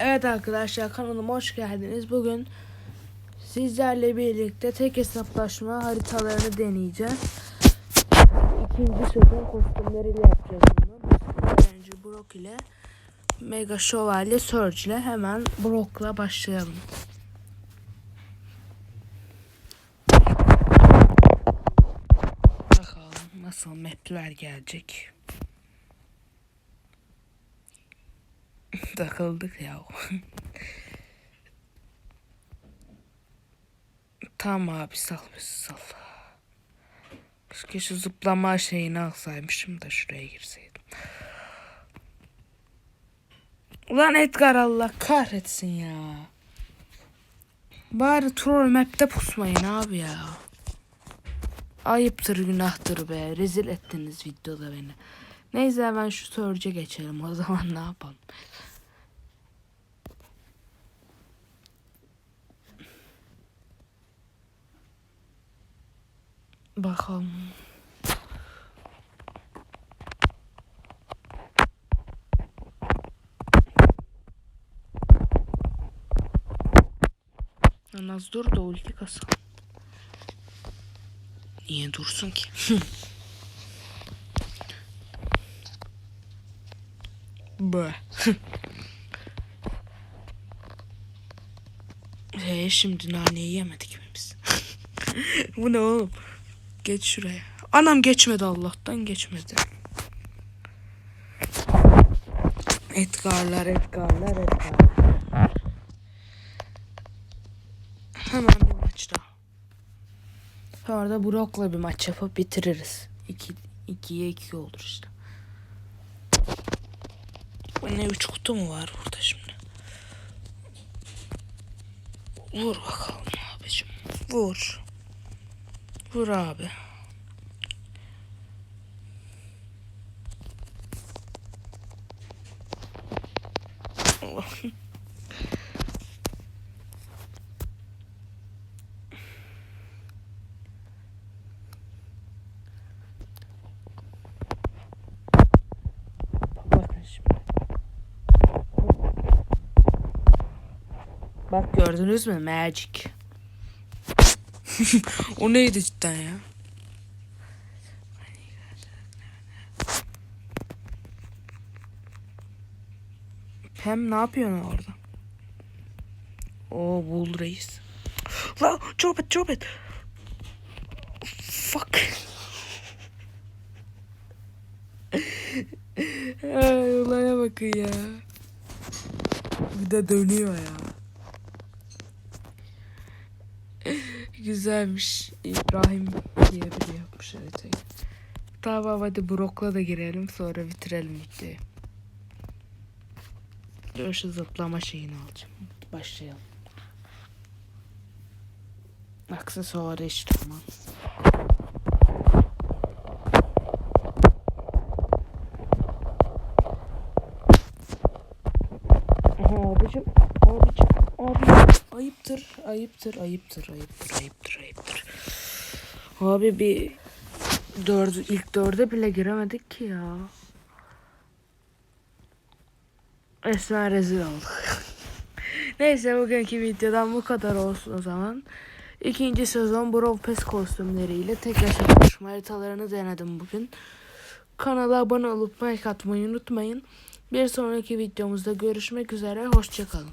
Evet arkadaşlar kanalıma hoş geldiniz. Bugün sizlerle birlikte tek hesaplaşma haritalarını deneyeceğiz. İkinci sezon kostümleriyle yapacağız bunu. Öğrenci Brock ile Mega Şövalye Surge ile hemen Brock'la başlayalım. Bakalım nasıl mapler gelecek. Takıldık ya. tamam abi sal bizi sal. Keşke şu zıplama şeyini alsaymışım da şuraya girseydim. Ulan Edgar Allah kahretsin ya. Bari troll map'te pusmayın abi ya. Ayıptır günahtır be. Rezil ettiniz videoda beni. Neyse ben şu Surge'e geçelim o zaman ne yapalım. Bakalım. Az dur da ulti kasalım. Niye dursun ki? Bö. Ee, şimdi naneyi yemedik mi biz? Bu ne oğlum? Geç şuraya. Anam geçmedi Allah'tan geçmedi. Edgarlar, Edgarlar, Edgarlar. Hemen bir maç daha. Sonra da Brock'la bir maç yapıp bitiririz. 2 2'ye 2 olur işte. Bu ne üç kutu mu var burada şimdi? Vur bakalım abicim. Vur. Vur abi. Bak gördünüz mü? Magic. O neydi cidden ya? Hem ne yapıyorsun orada? O Bull Reis. La drop it drop it. Fuck. Ay, olaya bakın ya. Bir de dönüyor ya. Güzelmiş. İbrahim diye biri yapmış haritayı. Tamam hadi Brock'la da girelim sonra bitirelim videoyu. Dur şu zıplama şeyini alacağım. Başlayalım. Aksesuarı işte tamam. Abicim, abicim, abi ayıptır, ayıptır, ayıptır, ayıptır, ayıptır, ayıptır. Abi bir dördü, ilk dörde bile giremedik ki ya. Resmen rezil olduk. Neyse bugünkü videodan bu kadar olsun o zaman. İkinci sezon Brawl Pass kostümleriyle tek hesaplaşma haritalarını denedim bugün. Kanala abone olup like atmayı unutmayın. Bir sonraki videomuzda görüşmek üzere. Hoşçakalın.